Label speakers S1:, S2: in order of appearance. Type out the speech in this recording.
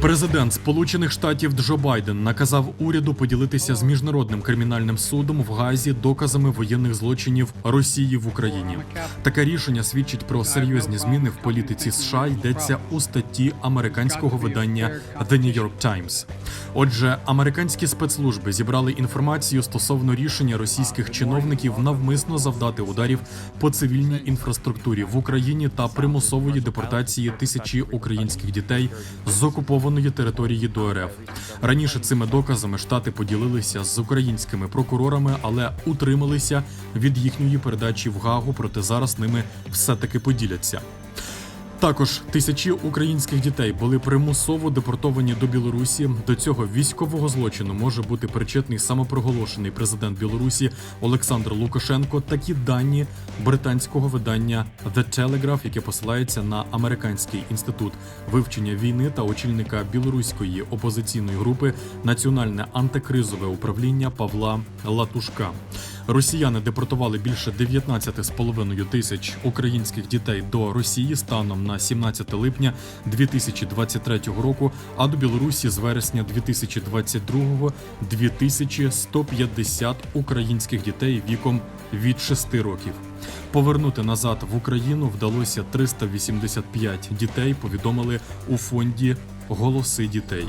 S1: Президент Сполучених Штатів Джо Байден наказав уряду поділитися з міжнародним кримінальним судом в Газі доказами воєнних злочинів Росії в Україні. Таке рішення свідчить про серйозні зміни в політиці США. Йдеться у статті американського видання The New York Times. Отже, американські спецслужби зібрали інформацію стосовно рішення російських чиновників навмисно завдати ударів по цивільній інфраструктурі в Україні та примусової депортації тисячі українських дітей з окупованої території до РФ. Раніше цими доказами штати поділилися з українськими прокурорами, але утрималися від їхньої передачі в Гагу, проте зараз ними все-таки поділяться. Також тисячі українських дітей були примусово депортовані до Білорусі. До цього військового злочину може бути причетний самопроголошений президент Білорусі Олександр Лукашенко. Такі дані британського видання The Telegraph, яке посилається на американський інститут вивчення війни та очільника білоруської опозиційної групи Національне антикризове управління Павла Латушка. Росіяни депортували більше 19,5 тисяч українських дітей до Росії станом на 17 липня 2023 року, а до Білорусі з вересня 2022 2150 українських дітей віком від 6 років. Повернути назад в Україну вдалося 385 дітей. Повідомили у фонді Голоси дітей.